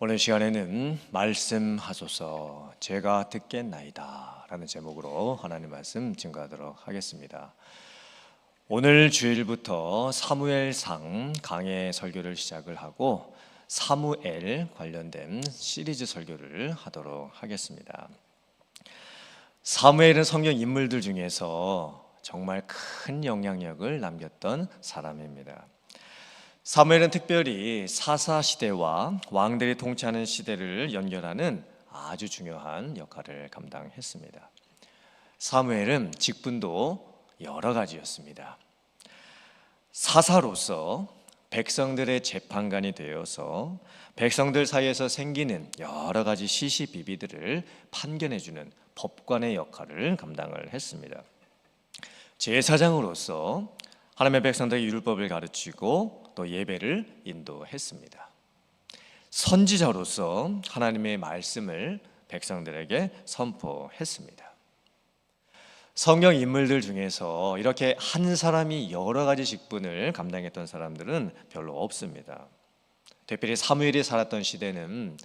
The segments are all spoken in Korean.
오늘 시간에는 말씀하소서 제가 듣겠나이다 라는 제목으로 하나님 말씀 증거하도록 하겠습니다. 오늘 주일부터 사무엘상 강해 설교를 시작을 하고 사무엘 관련된 시리즈 설교를 하도록 하겠습니다. 사무엘은 성경 인물들 중에서 정말 큰 영향력을 남겼던 사람입니다. 사무엘은 특별히 사사 시대와 왕들이 통치하는 시대를 연결하는 아주 중요한 역할을 감당했습니다. 사무엘은 직분도 여러 가지였습니다. 사사로서 백성들의 재판관이 되어서 백성들 사이에서 생기는 여러 가지 시시비비들을 판견해주는 법관의 역할을 감당을 했습니다. 제사장으로서 하나님의 백성들에게 율법을 가르치고 또 예배를 인도했습니다. 선지자로서 하나님의 말씀을 백성들에게 선포했습니다. 성경 인물들 중에서 이렇게 한 사람이 여러 가지 직분을 감당했던 사람들은 별로 없습니다. 특별히 사무엘이 살았던 시대는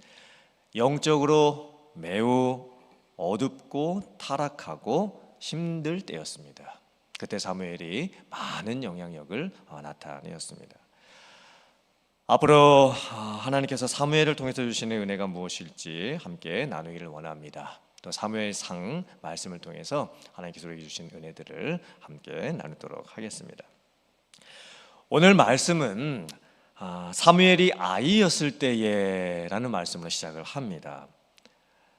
영적으로 매우 어둡고 타락하고 힘들 때였습니다. 그때 사무엘이 많은 영향력을 나타내었습니다. 앞으로 하나님께서 사무엘을 통해서 주시는 은혜가 무엇일지 함께 나누기를 원합니다. 또 사무엘상 말씀을 통해서 하나님께서 우리에게 주신 은혜들을 함께 나누도록 하겠습니다. 오늘 말씀은 사무엘이 아이였을 때에라는 말씀으로 시작을 합니다.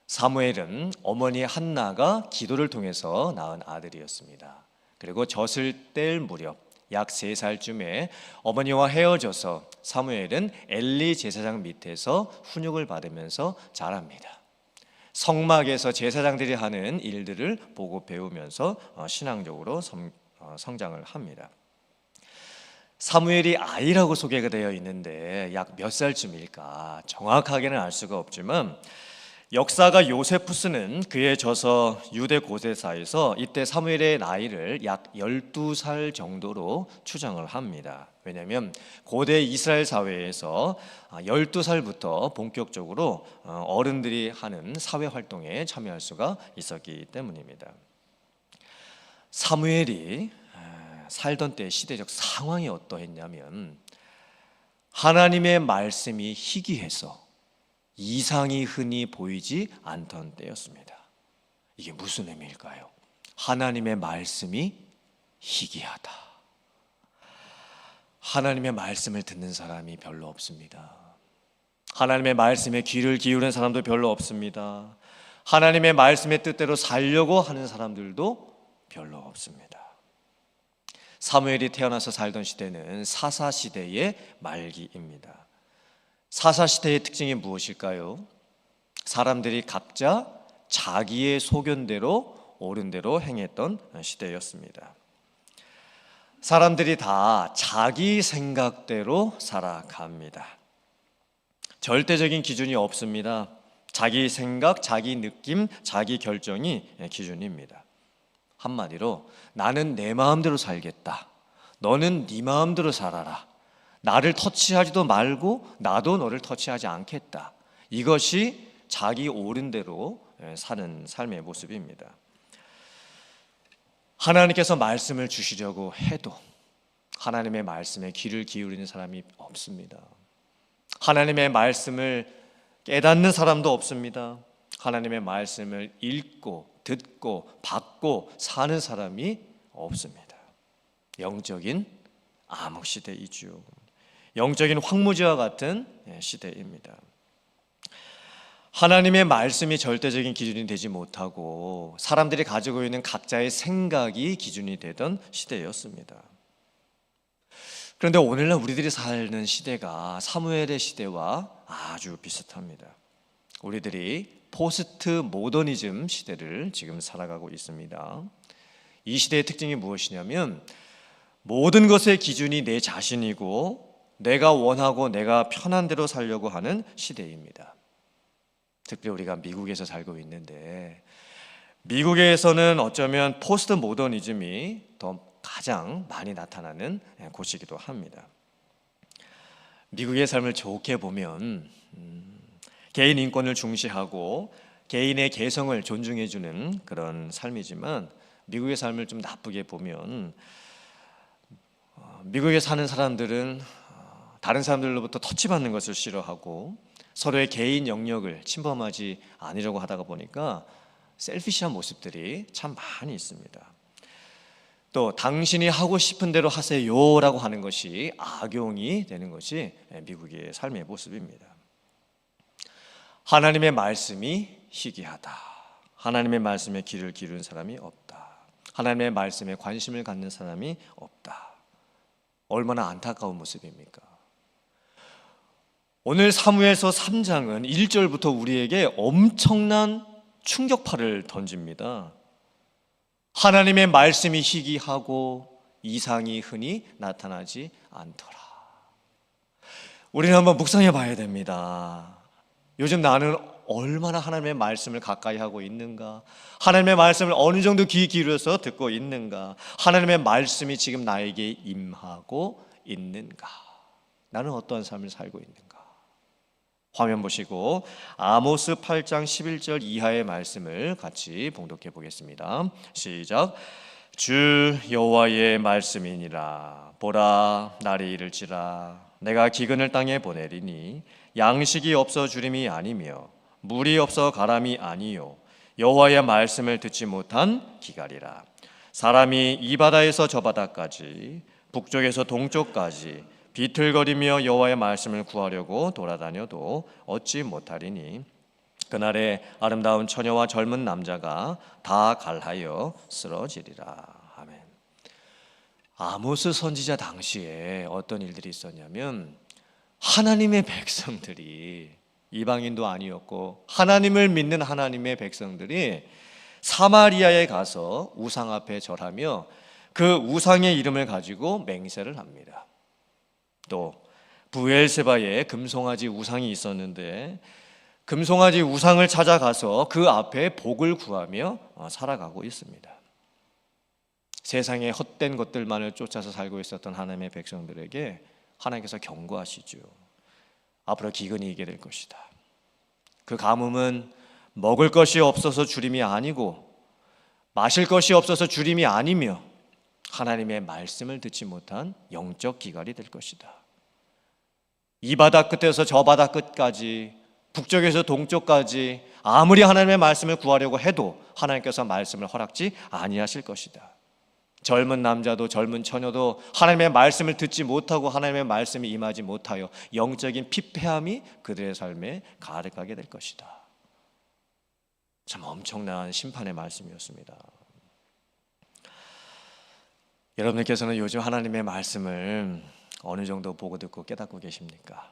사무엘은 어머니 한나가 기도를 통해서 낳은 아들이었습니다. 그리고 젖을 뗄 무렵 약 세 살쯤에 어머니와 헤어져서 사무엘은 엘리 제사장 밑에서 훈육을 받으면서 자랍니다. 성막에서 제사장들이 하는 일들을 보고 배우면서 어, 신앙적으로 어, 성장을 합니다. 사무엘이 아이라고 소개가 되어 있는데 약 몇 살쯤일까 정확하게는 알 수가 없지만 역사가 요세푸스는 그의 저서 유대 고세사에서 이때 사무엘의 나이를 약 12살 정도로 추정을 합니다. 왜냐하면 고대 이스라엘 사회에서 12살부터 본격적으로 어, 어른들이 하는 사회 활동에 참여할 수가 있었기 때문입니다. 사무엘이 살던 때 시대적 상황이 어떠했냐면 하나님의 말씀이 희귀해서 이상이 흔히 보이지 않던 때였습니다. 이게 무슨 의미일까요? 하나님의 말씀이 희귀하다. 하나님의 말씀을 듣는 사람이 별로 없습니다. 하나님의 말씀에 귀를 기울이는 사람도 별로 없습니다. 하나님의 말씀의 뜻대로 살려고 하는 사람들도 별로 없습니다. 사무엘이 태어나서 살던 시대는 사사 시대의 말기입니다. 사사 시대의 특징이 무엇일까요? 사람들이 각자 자기의 소견대로 옳은 대로 행했던 시대였습니다. 사람들이 다 자기 생각대로 살아갑니다. 절대적인 기준이 없습니다. 자기 생각, 자기 느낌, 자기 결정이 기준입니다. 한마디로 나는 내 마음대로 살겠다. 너는 네 마음대로 살아라. 나를 터치하지도 말고 나도 너를 터치하지 않겠다. 이것이 자기 옳은 대로 예, 사는 삶의 모습입니다. 하나님께서 말씀을 주시려고 해도 하나님의 말씀에 귀를 기울이는 사람이 없습니다. 하나님의 말씀을 깨닫는 사람도 없습니다. 하나님의 말씀을 읽고 듣고 받고 사는 사람이 없습니다. 영적인 암흑 시대이죠. 영적인 황무지와 같은 예, 시대입니다. 하나님의 말씀이 절대적인 기준이 되지 못하고 사람들이 가지고 있는 각자의 생각이 기준이 되던 시대였습니다. 그런데 오늘날 우리들이 사는 시대가 사무엘의 시대와 아주 비슷합니다. 우리들이 포스트 모더니즘 시대를 지금 살아가고 있습니다. 이 시대의 특징이 무엇이냐면 모든 것의 기준이 내 자신이고 내가 원하고 내가 편한 대로 살려고 하는 시대입니다. 특별히 우리가 미국에서 살고 있는데 미국에서는 어쩌면 포스트 모더니즘이 더 가장 많이 나타나는 곳이기도 합니다. 미국의 삶을 좋게 보면 음, 개인 인권을 중시하고 개인의 개성을 존중해주는 그런 삶이지만 미국의 삶을 좀 나쁘게 보면 어, 미국에 사는 사람들은 어, 다른 사람들로부터 터치받는 것을 싫어하고 서로의 개인 영역을 침범하지 않으려고 하다가 보니까 셀피시한 모습들이 참 많이 있습니다. 또 당신이 하고 싶은 대로 하세요라고 하는 것이 악용이 되는 것이 미국의 삶의 모습입니다. 하나님의 말씀이 희귀하다. 하나님의 말씀에 귀를 기울인 사람이 없다. 하나님의 말씀에 관심을 갖는 사람이 없다. 얼마나 안타까운 모습입니까? 오늘 사무엘서 3장은 1절부터 우리에게 엄청난 충격파를 던집니다. 하나님의 말씀이 희귀하고 이상이 흔히 나타나지 않더라. 우리는 한번 묵상해 봐야 됩니다. 요즘 나는 얼마나 하나님의 말씀을 가까이 하고 있는가? 하나님의 말씀을 어느 정도 귀 기울여서 듣고 있는가? 하나님의 말씀이 지금 나에게 임하고 있는가? 나는 어떠한 삶을 살고 있는가? 화면 보시고 아모스 8장 11절 이하의 말씀을 같이 봉독해 보겠습니다. 시작. 주 여호와의 말씀이니라 보라 날이 이를지라 내가 기근을 땅에 보내리니 양식이 없어 주림이 아니며 물이 없어 가람이 아니요 여호와의 말씀을 듣지 못한 기갈이라 사람이 이 바다에서 저 바다까지 북쪽에서 동쪽까지 비틀거리며 여호와의 말씀을 구하려고 돌아다녀도 얻지 못하리니 그날에 아름다운 처녀와 젊은 남자가 다 갈하여 쓰러지리라. 아멘. 아모스 선지자 당시에 어떤 일들이 있었냐면 하나님의 백성들이 이방인도 아니었고 하나님을 믿는 하나님의 백성들이 사마리아에 가서 우상 앞에 절하며 그 우상의 이름을 가지고 맹세를 합니다. 또 부엘세바에 금송아지 우상이 있었는데 금송아지 우상을 찾아가서 그 앞에 복을 구하며 어, 살아가고 있습니다. 세상의 헛된 것들만을 쫓아서 살고 있었던 하나님의 백성들에게 하나님께서 경고하시죠. 앞으로 기근이 이게 될 것이다. 그 가뭄은 먹을 것이 없어서 주림이 아니고 마실 것이 없어서 주림이 아니며 하나님의 말씀을 듣지 못한 영적 기갈이 될 것이다. 이 바다 끝에서 저 바다 끝까지 북쪽에서 동쪽까지 아무리 하나님의 말씀을 구하려고 해도 하나님께서 말씀을 허락지 아니하실 것이다. 젊은 남자도 젊은 처녀도 하나님의 말씀을 듣지 못하고 하나님의 말씀이 임하지 못하여 영적인 피폐함이 그들의 삶에 가득하게 될 것이다. 참 엄청난 심판의 말씀이었습니다. 여러분께서는 요즘 하나님의 말씀을 어느 정도 보고 듣고 깨닫고 계십니까?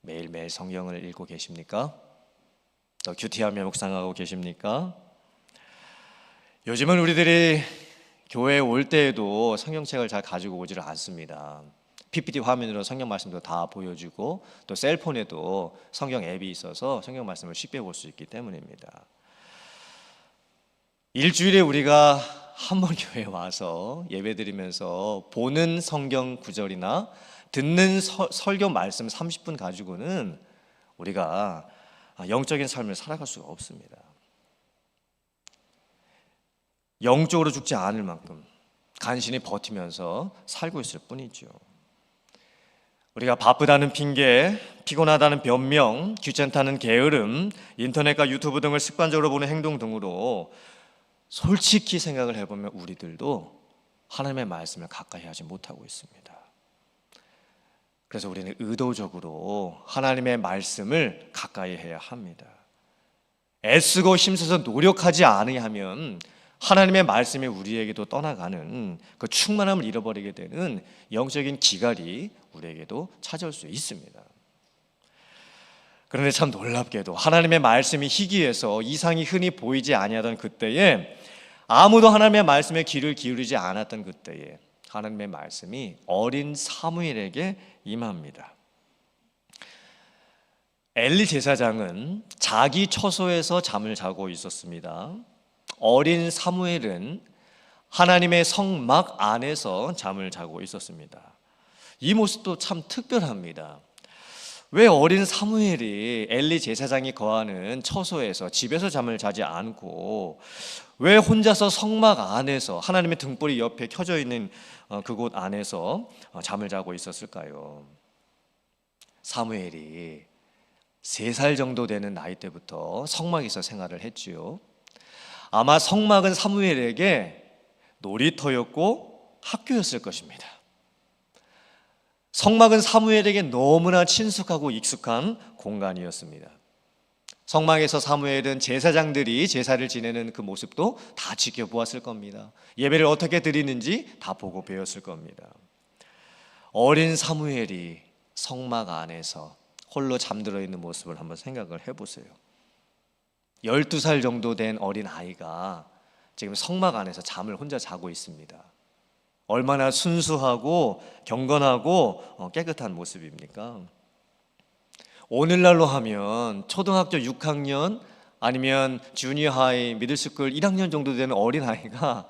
매일매일 성경을 읽고 계십니까? 또 큐티하며 묵상하고 계십니까? 요즘은 우리들이 교회에 올 때에도 성경책을 잘 가지고 오지를 않습니다. PPT 화면으로 성경 말씀도 다 보여주고 또 셀폰에도 성경 앱이 있어서 성경 말씀을 쉽게 볼 수 있기 때문입니다. 일주일에 우리가 한번 교회 와서 예배 드리면서 보는 성경 구절이나 듣는 서, 설교 말씀 30분 가지고는 우리가 영적인 삶을 살아갈 수가 없습니다. 영적으로 죽지 않을 만큼 간신히 버티면서 살고 있을 뿐이죠. 우리가 바쁘다는 핑계, 피곤하다는 변명, 귀찮다는 게으름, 인터넷과 유튜브 등을 습관적으로 보는 행동 등으로 솔직히 생각을 해보면 우리들도 하나님의 말씀을 가까이 하지 못하고 있습니다. 그래서 우리는 의도적으로 하나님의 말씀을 가까이 해야 합니다. 애쓰고 힘써서 노력하지 않으면 하나님의 말씀이 우리에게도 떠나가는 그 충만함을 잃어버리게 되는 영적인 기갈이 우리에게도 찾아올 수 있습니다. 그런데 참 놀랍게도 하나님의 말씀이 희귀해서 이상이 흔히 보이지 아니하던 그때에 아무도 하나님의 말씀에 귀를 기울이지 않았던 그때에 하나님의 말씀이 어린 사무엘에게 임합니다. 엘리 제사장은 자기 처소에서 잠을 자고 있었습니다. 어린 사무엘은 하나님의 성막 안에서 잠을 자고 있었습니다. 이 모습도 참 특별합니다. 왜 어린 사무엘이 엘리 제사장이 거하는 처소에서 집에서 잠을 자지 않고 왜 혼자서 성막 안에서 하나님의 등불이 옆에 켜져 있는 어, 그곳 안에서 어, 잠을 자고 있었을까요? 사무엘이 세살 정도 되는 나이 때부터 성막에서 생활을 했지요. 아마 성막은 사무엘에게 놀이터였고 학교였을 것입니다. 성막은 사무엘에게 너무나 친숙하고 익숙한 공간이었습니다. 성막에서 사무엘은 제사장들이 제사를 지내는 그 모습도 다 지켜보았을 겁니다. 예배를 어떻게 드리는지 다 보고 배웠을 겁니다. 어린 사무엘이 성막 안에서 홀로 잠들어 있는 모습을 한번 생각을 해보세요. 12살 정도 된 어린 아이가 지금 성막 안에서 잠을 혼자 자고 있습니다. 얼마나 순수하고 경건하고 어, 깨끗한 모습입니까? 오늘날로 하면 초등학교 6학년 아니면 주니어 하이, 미들스쿨 1학년 정도 되는 어린 아이가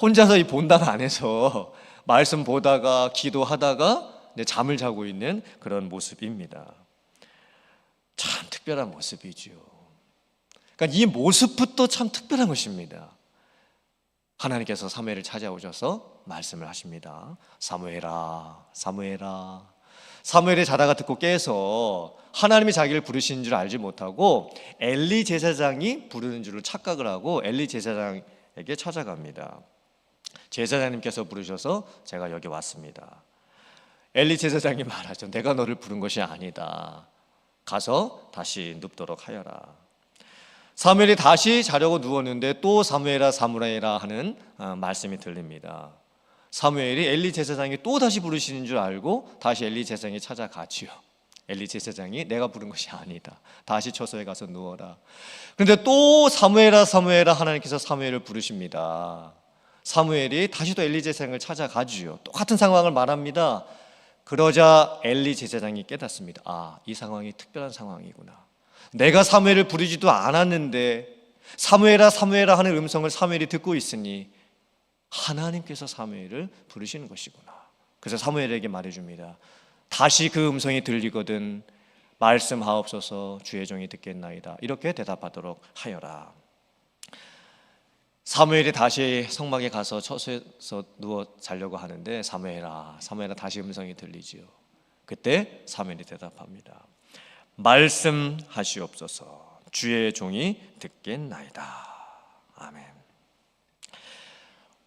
혼자서 이 본당 안에서 말씀 보다가 기도하다가 잠을 자고 있는 그런 모습입니다. 참 특별한 모습이죠. 그러니까 이 모습부터 참 특별한 것입니다. 하나님께서 사무엘을 찾아오셔서 말씀을 하십니다. 사무엘아, 사무엘아. 사무엘이 자다가 듣고 깨서 하나님이 자기를 부르시는 줄 알지 못하고 엘리 제사장이 부르는 줄을 착각을 하고 엘리 제사장에게 찾아갑니다. 제사장님께서 부르셔서 제가 여기 왔습니다. 엘리 제사장이 말하죠. 내가 너를 부른 것이 아니다. 가서 다시 눕도록 하여라. 사무엘이 다시 자려고 누웠는데 또 사무엘아 사무엘아 하는 어, 말씀이 들립니다. 사무엘이 엘리 제사장이 또 다시 부르시는 줄 알고 다시 엘리 제사장이 찾아가지요. 엘리 제사장이 내가 부른 것이 아니다. 다시 처소에 가서 누워라. 그런데 또 사무엘아 사무엘아 하나님께서 사무엘을 부르십니다. 사무엘이 다시 또 엘리 제사장을 찾아가지요. 똑같은 상황을 말합니다. 그러자 엘리 제사장이 깨닫습니다. 아, 이 상황이 특별한 상황이구나. 내가 사무엘을 부르지도 않았는데 사무엘아 사무엘아 하는 음성을 사무엘이 듣고 있으니 하나님께서 사무엘을 부르시는 것이구나. 그래서 사무엘에게 말해줍니다. 다시 그 음성이 들리거든 말씀하옵소서 주의 종이 듣겠나이다. 이렇게 대답하도록 하여라. 사무엘이 다시 성막에 가서 처소에서 누워 자려고 하는데 사무엘아, 사무엘아 다시 음성이 들리지요. 그때 사무엘이 대답합니다. 말씀하시옵소서 주의 종이 듣겠나이다. 아멘.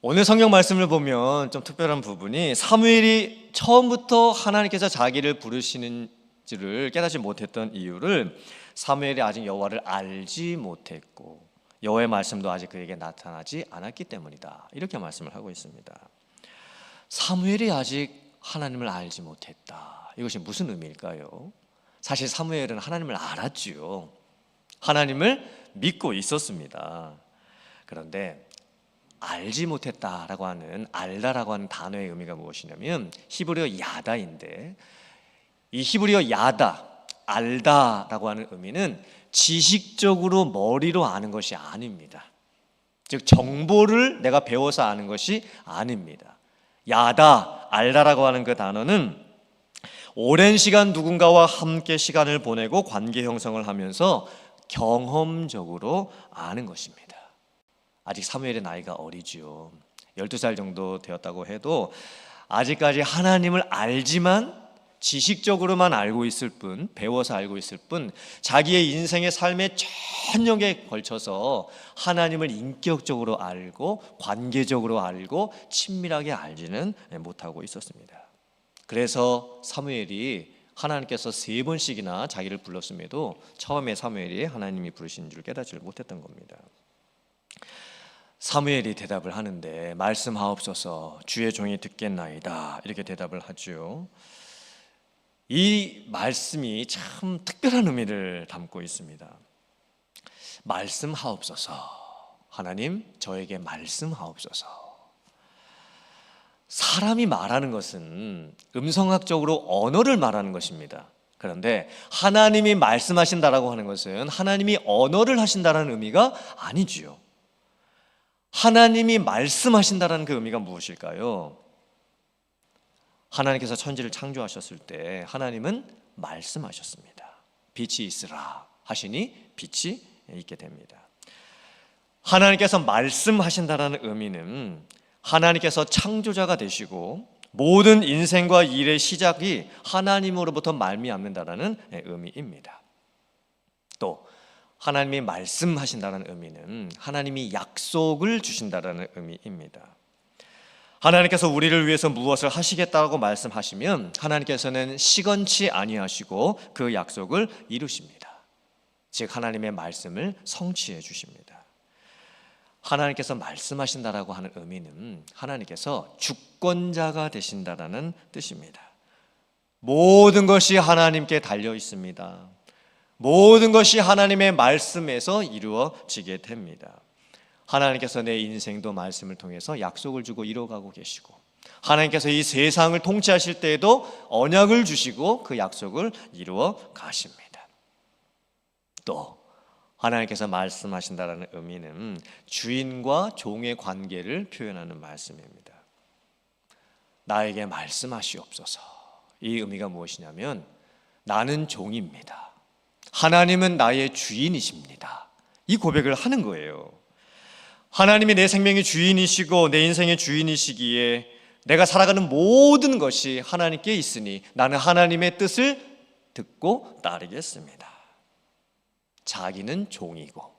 오늘 성경 말씀을 보면 좀 특별한 부분이 사무엘이 처음부터 하나님께서 자기를 부르시는 지를 깨닫지 못했던 이유를 사무엘이 아직 여호와를 알지 못했고 여호와의 말씀도 아직 그에게 나타나지 않았기 때문이다. 이렇게 말씀을 하고 있습니다. 사무엘이 아직 하나님을 알지 못했다. 이것이 무슨 의미일까요? 사실 사무엘은 하나님을 알았지요. 하나님을 믿고 있었습니다. 그런데 알지 못했다라고 하는 알다라고 하는 단어의 의미가 무엇이냐면 히브리어 야다인데 이 히브리어 야다 알다라고 하는 의미는 지식적으로 머리로 아는 것이 아닙니다. 즉 정보를 내가 배워서 아는 것이 아닙니다. 야다 알다라고 하는 그 단어는 오랜 시간 누군가와 함께 시간을 보내고 관계 형성을 하면서 경험적으로 아는 것입니다. 아직 사무엘의 나이가 어리지요. 12살 정도 되었다고 해도 아직까지 하나님을 알지만 지식적으로만 알고 있을 뿐, 배워서 알고 있을 뿐, 자기의 인생의 삶의 전역에 걸쳐서 하나님을 인격적으로 알고, 관계적으로 알고, 친밀하게 알지는 못하고 있었습니다. 그래서 사무엘이 하나님께서 세 번씩이나 자기를 불렀음에도 처음에 사무엘이 하나님이 부르신 줄 깨닫지를 못했던 겁니다. 사무엘이 대답을 하는데 말씀하옵소서 주의 종이 듣겠나이다 이렇게 대답을 하죠. 이 말씀이 참 특별한 의미를 담고 있습니다. 말씀하옵소서 하나님 저에게 말씀하옵소서 사람이 말하는 것은 음성학적으로 언어를 말하는 것입니다. 그런데 하나님이 말씀하신다라고 하는 것은 하나님이 언어를 하신다라는 의미가 아니지요. 하나님이 말씀하신다라는 그 의미가 무엇일까요? 하나님께서 천지를 창조하셨을 때 하나님은 말씀하셨습니다. 빛이 있으라 하시니 빛이 있게 됩니다. 하나님께서 말씀하신다라는 의미는 하나님께서 창조자가 되시고 모든 인생과 일의 시작이 하나님으로부터 말미암는다라는 의미입니다. 또 하나님이 말씀하신다는 의미는 하나님이 약속을 주신다라는 의미입니다. 하나님께서 우리를 위해서 무엇을 하시겠다고 말씀하시면 하나님께서는 시건치 아니하시고 그 약속을 이루십니다. 즉 하나님의 말씀을 성취해 주십니다. 하나님께서 말씀하신다라고 하는 의미는 하나님께서 주권자가 되신다라는 뜻입니다. 모든 것이 하나님께 달려 있습니다. 모든 것이 하나님의 말씀에서 이루어지게 됩니다. 하나님께서 내 인생도 말씀을 통해서 약속을 주고 이뤄가고 계시고 하나님께서 이 세상을 통치하실 때에도 언약을 주시고 그 약속을 이루어 가십니다. 또 하나님께서 말씀하신다라는 의미는 주인과 종의 관계를 표현하는 말씀입니다. 나에게 말씀하시옵소서. 이 의미가 무엇이냐면 나는 종입니다. 하나님은 나의 주인이십니다. 이 고백을 하는 거예요. 하나님이 내 생명의 주인이시고 내 인생의 주인이시기에 내가 살아가는 모든 것이 하나님께 있으니 나는 하나님의 뜻을 듣고 따르겠습니다. 자기는 종이고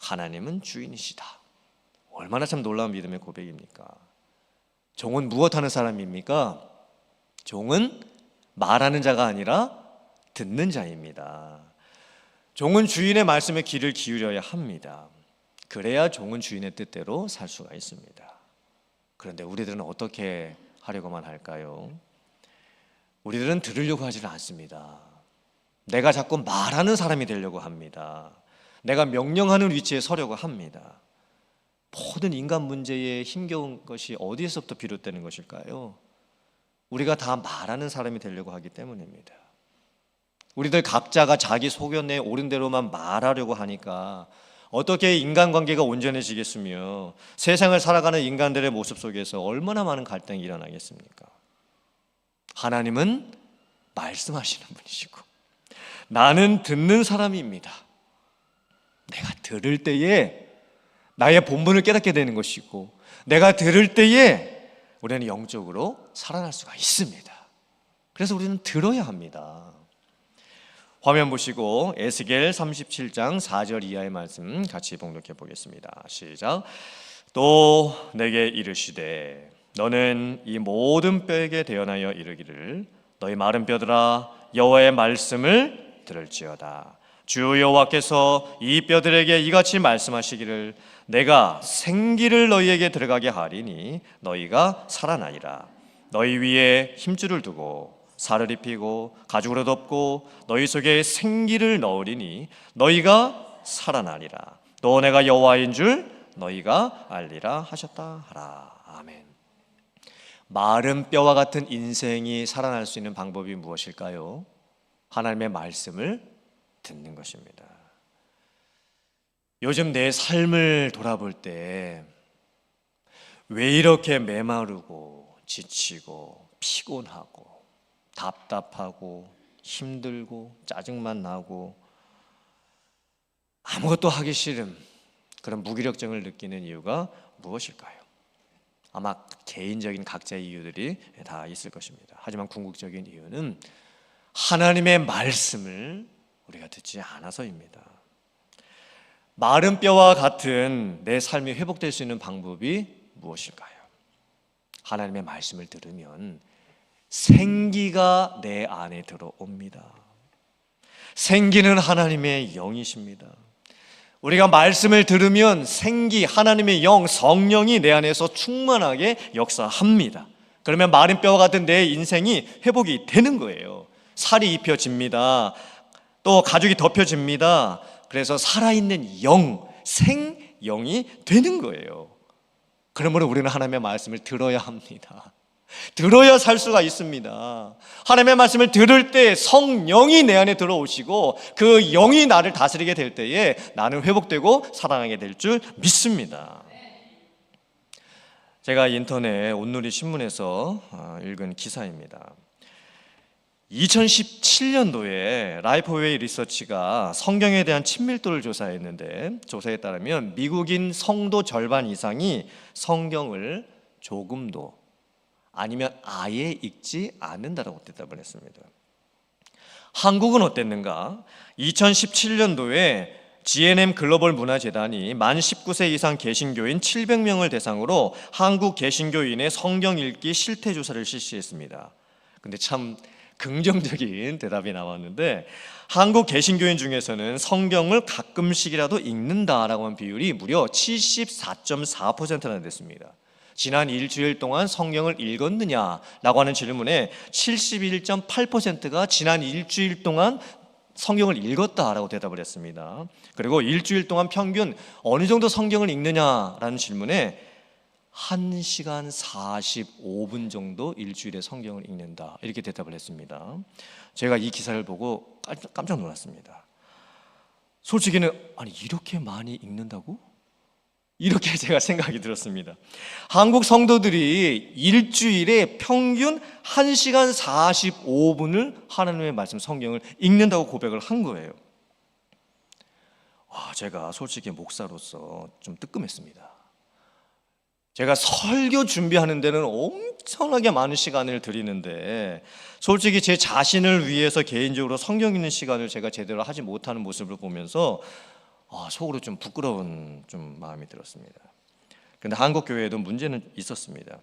하나님은 주인이시다. 얼마나 참 놀라운 믿음의 고백입니까? 종은 무엇 하는 사람입니까? 종은 말하는 자가 아니라 듣는 자입니다. 종은 주인의 말씀에 귀를 기울여야 합니다. 그래야 종은 주인의 뜻대로 살 수가 있습니다. 그런데 우리들은 어떻게 하려고만 할까요? 우리들은 들으려고 하지는 않습니다. 내가 자꾸 말하는 사람이 되려고 합니다. 내가 명령하는 위치에 서려고 합니다. 모든 인간 문제에 힘겨운 것이 어디에서부터 비롯되는 것일까요? 우리가 다 말하는 사람이 되려고 하기 때문입니다. 우리들 각자가 자기 소견에 옳은 대로만 말하려고 하니까 어떻게 인간관계가 온전해지겠으며 세상을 살아가는 인간들의 모습 속에서 얼마나 많은 갈등이 일어나겠습니까? 하나님은 말씀하시는 분이시고 나는 듣는 사람입니다. 내가 들을 때에 나의 본분을 깨닫게 되는 것이고 내가 들을 때에 우리는 영적으로 살아날 수가 있습니다. 그래서 우리는 들어야 합니다. 화면 보시고 에스겔 37장 4절 이하의 말씀 같이 봉독해 보겠습니다. 시작. 또 내게 이르시되 너는 이 모든 뼈에게 대언하여 이르기를 너희 마른 뼈들아 여호와의 말씀을 들을지어다. 주 여호와께서 이 뼈들에게 이같이 말씀하시기를 내가 생기를 너희에게 들어가게 하리니 너희가 살아나리라. 너희 위에 힘줄을 두고 살을 입히고 가죽으로 덮고 너희 속에 생기를 넣으리니 너희가 살아나리라. 또 내가 여호와인 줄 너희가 알리라 하셨다 하라. 아멘. 마른 뼈와 같은 인생이 살아날 수 있는 방법이 무엇일까요? 하나님의 말씀을 듣는 것입니다. 요즘 내 삶을 돌아볼 때 왜 이렇게 메마르고 지치고 피곤하고 답답하고 힘들고 짜증만 나고 아무것도 하기 싫음 그런 무기력증을 느끼는 이유가 무엇일까요? 아마 개인적인 각자의 이유들이 다 있을 것입니다. 하지만 궁극적인 이유는 하나님의 말씀을 우리가 듣지 않아서입니다. 마른 뼈와 같은 내 삶이 회복될 수 있는 방법이 무엇일까요? 하나님의 말씀을 들으면 생기가 내 안에 들어옵니다. 생기는 하나님의 영이십니다. 우리가 말씀을 들으면 생기, 하나님의 영, 성령이 내 안에서 충만하게 역사합니다. 그러면 마른 뼈와 같은 내 인생이 회복이 되는 거예요. 살이 입혀집니다. 또 가죽이 덮여집니다. 그래서 살아있는 영, 생영이 되는 거예요. 그러므로 우리는 하나님의 말씀을 들어야 합니다. 들어야 살 수가 있습니다. 하나님의 말씀을 들을 때 성령이 내 안에 들어오시고 그 영이 나를 다스리게 될 때에 나는 회복되고 살아나게 될 줄 믿습니다. 제가 인터넷 온누리 신문에서 어, 읽은 기사입니다. 2017년도에 라이프웨이 리서치가 성경에 대한 친밀도를 조사했는데 조사에 따르면 미국인 성도 절반 이상이 성경을 조금도 아니면 아예 읽지 않는다라고 대답을 했습니다. 한국은 어땠는가? 2017년도에 GNM 글로벌 문화재단이 만 19세 이상 개신교인 700명을 대상으로 한국 개신교인의 성경 읽기 실태 조사를 실시했습니다. 근데 참 긍정적인 대답이 나왔는데 한국 개신교인 중에서는 성경을 가끔씩이라도 읽는다라고 한 비율이 무려 74.4%나 됐습니다. 지난 일주일 동안 성경을 읽었느냐라고 하는 질문에 71.8%가 지난 일주일 동안 성경을 읽었다라고 대답을 했습니다. 그리고 일주일 동안 평균 어느 정도 성경을 읽느냐라는 질문에 1시간 45분 정도 일주일에 성경을 읽는다. 이렇게 대답을 했습니다. 제가 이 기사를 보고 깜- 깜짝 놀랐습니다. 솔직히는 아니 이렇게 많이 읽는다고? 이렇게 제가 생각이 들었습니다. 한국 성도들이 일주일에 평균 1시간 45분을 하나님의 말씀 성경을 읽는다고 고백을 한 거예요. 와, 제가 솔직히 목사로서 좀 뜨끔했습니다. 제가 설교 준비하는 데는 엄청나게 많은 시간을 들이는데 솔직히 제 자신을 위해서 개인적으로 성경 읽는 시간을 제가 제대로 하지 못하는 모습을 보면서 아, 속으로 좀 부끄러운 좀 마음이 들었습니다. 근데 한국 교회에도 문제는 있었습니다.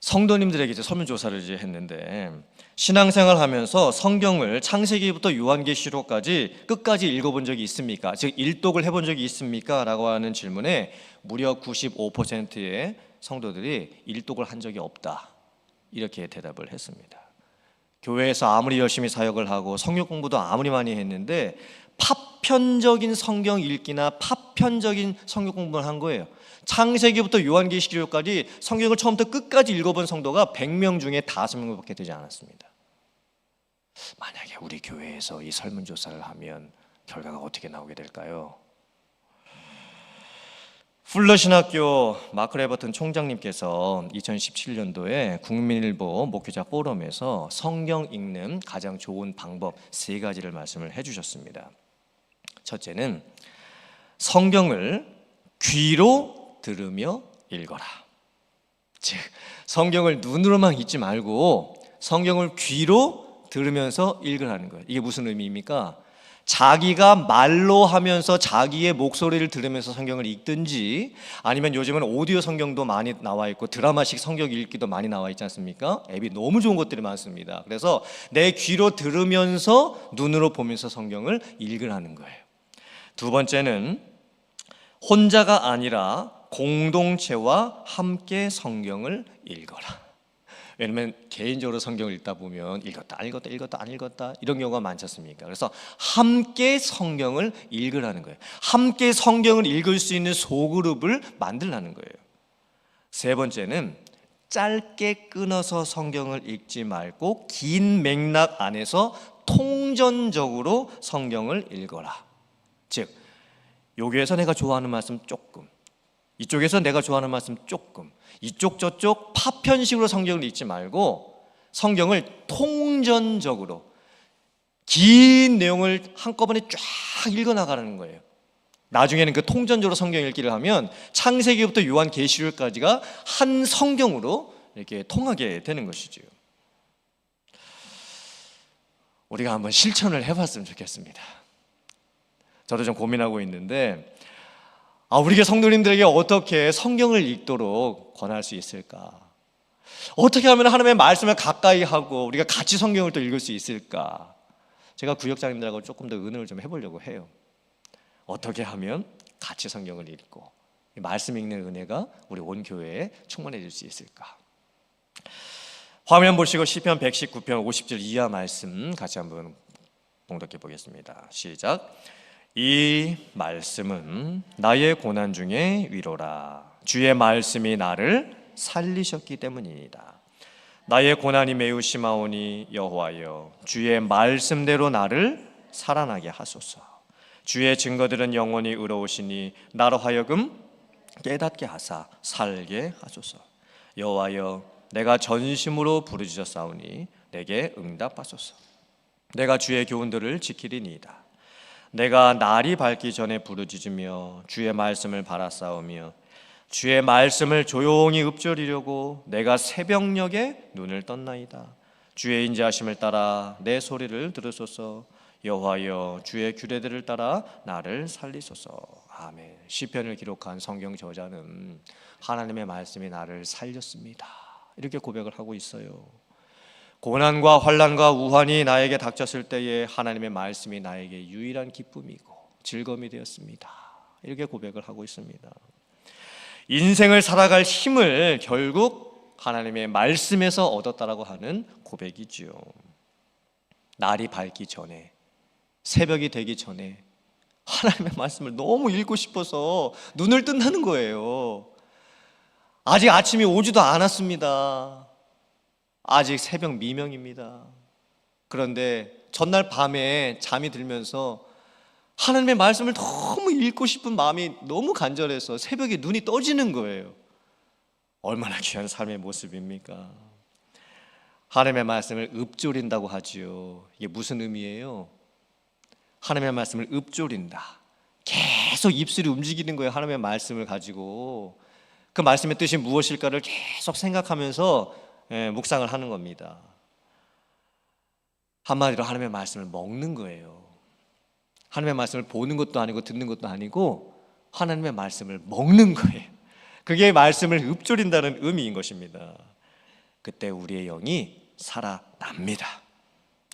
성도님들에게 이제 설문 조사를 이제 했는데 신앙생활 하면서 성경을 창세기부터 요한계시록까지 끝까지 읽어본 적이 있습니까? 즉 일독을 해본 적이 있습니까? 라고 하는 질문에 무려 95%의 성도들이 일독을 한 적이 없다 이렇게 대답을 했습니다. 교회에서 아무리 열심히 사역을 하고 성경 공부도 아무리 많이 했는데 파편적인 성경 읽기나 파편적인 성경 공부를 한 거예요. 창세기부터 요한계시록까지 성경을 처음부터 끝까지 읽어본 성도가 100명 중에 5명밖에 되지 않았습니다. 만약에 우리 교회에서 이 설문조사를 하면 결과가 어떻게 나오게 될까요? 풀러 신학교 마크 레버튼 총장님께서 2017년도에 국민일보 목회자 포럼에서 성경 읽는 가장 좋은 방법 세 가지를 말씀을 해주셨습니다. 첫째는 성경을 귀로 들으며 읽어라. 즉 성경을 눈으로만 읽지 말고 성경을 귀로 들으면서 읽으라는 거예요. 이게 무슨 의미입니까? 자기가 말로 하면서 자기의 목소리를 들으면서 성경을 읽든지 아니면 요즘은 오디오 성경도 많이 나와 있고 드라마식 성경 읽기도 많이 나와 있지 않습니까? 앱이 너무 좋은 것들이 많습니다. 그래서 내 귀로 들으면서 눈으로 보면서 성경을 읽으라는 거예요. 두 번째는 혼자가 아니라 공동체와 함께 성경을 읽어라. 왜냐면 개인적으로 성경을 읽다 보면 읽었다 안 읽었다 읽었다 안 읽었다 이런 경우가 많지 않습니까? 그래서 함께 성경을 읽으라는 거예요. 함께 성경을 읽을 수 있는 소그룹을 만들라는 거예요. 세 번째는 짧게 끊어서 성경을 읽지 말고 긴 맥락 안에서 통전적으로 성경을 읽어라. 즉 여기에서 내가 좋아하는 말씀 조금 이쪽에서 내가 좋아하는 말씀 조금 이쪽 저쪽 파편식으로 성경을 읽지 말고 성경을 통전적으로 긴 내용을 한꺼번에 쫙 읽어 나가라는 거예요. 나중에는 그 통전적으로 성경 읽기를 하면 창세기부터 요한 계시록까지가 한 성경으로 이렇게 통하게 되는 것이죠. 우리가 한번 실천을 해봤으면 좋겠습니다. 저도 좀 고민하고 있는데 아, 우리가 성도님들에게 어떻게 성경을 읽도록 권할 수 있을까? 어떻게 하면 하나님의 말씀을 가까이 하고 우리가 같이 성경을 또 읽을 수 있을까? 제가 구역장님들하고 조금 더 의논을 좀 해보려고 해요. 어떻게 하면 같이 성경을 읽고 이 말씀 읽는 은혜가 우리 온 교회에 충만해질 수 있을까? 화면 보시고 시편 119편 50절 이하 말씀 같이 한번 봉독해 보겠습니다. 시작. 이 말씀은 나의 고난 중에 위로라. 주의 말씀이 나를 살리셨기 때문이다. 나의 고난이 매우 심하오니 여호와여 주의 말씀대로 나를 살아나게 하소서. 주의 증거들은 영원히 의로우시니 나로 하여금 깨닫게 하사 살게 하소서. 여호와여 내가 전심으로 부르짖었사오니 내게 응답하소서. 내가 주의 교훈들을 지키리니이다. 내가 날이 밝기 전에 부르짖으며 주의 말씀을 바라싸우며 주의 말씀을 조용히 읊조리려고 내가 새벽녘에 눈을 떴나이다. 주의 인자하심을 따라 내 소리를 들으소서. 여호와여 주의 규례들을 따라 나를 살리소서. 아멘. 시편을 기록한 성경 저자는 하나님의 말씀이 나를 살렸습니다. 이렇게 고백을 하고 있어요. 고난과 환란과 우환이 나에게 닥쳤을 때에 하나님의 말씀이 나에게 유일한 기쁨이고 즐거움이 되었습니다. 이렇게 고백을 하고 있습니다. 인생을 살아갈 힘을 결국 하나님의 말씀에서 얻었다라고 하는 고백이지요. 날이 밝기 전에 새벽이 되기 전에 하나님의 말씀을 너무 읽고 싶어서 눈을 뜬다는 거예요. 아직 아침이 오지도 않았습니다. 아직 새벽 미명입니다. 그런데 전날 밤에 잠이 들면서 하나님의 말씀을 너무 읽고 싶은 마음이 너무 간절해서 새벽에 눈이 떠지는 거예요. 얼마나 귀한 삶의 모습입니까? 하나님의 말씀을 읊조린다고 하지요. 이게 무슨 의미예요? 하나님의 말씀을 읊조린다. 계속 입술이 움직이는 거예요. 하나님의 말씀을 가지고 그 말씀의 뜻이 무엇일까를 계속 생각하면서 예, 묵상을 하는 겁니다. 한마디로 하나님의 말씀을 먹는 거예요. 하나님의 말씀을 보는 것도 아니고 듣는 것도 아니고 하나님의 말씀을 먹는 거예요. 그게 말씀을 읊조린다는 의미인 것입니다. 그때 우리의 영이 살아납니다.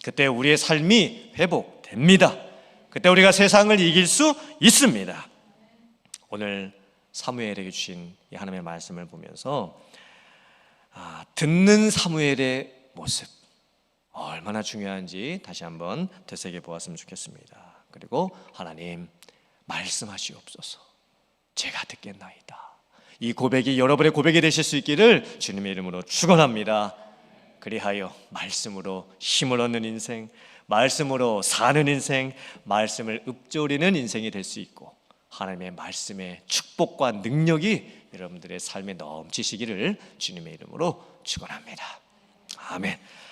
그때 우리의 삶이 회복됩니다. 그때 우리가 세상을 이길 수 있습니다. 오늘 사무엘에게 주신 이 하나님의 말씀을 보면서 아, 듣는 사무엘의 모습 얼마나 중요한지 다시 한번 되새겨 보았으면 좋겠습니다. 그리고 하나님 말씀하시옵소서. 제가 듣겠나이다. 이 고백이 여러분의 고백이 되실 수 있기를 주님의 이름으로 축원합니다. 그리하여 말씀으로 힘을 얻는 인생, 말씀으로 사는 인생, 말씀을 읊조리는 인생이 될 수 있고 하나님의 말씀의 축복과 능력이 여러분들의 삶에 넘치시기를 주님의 이름으로 축원합니다. 아멘.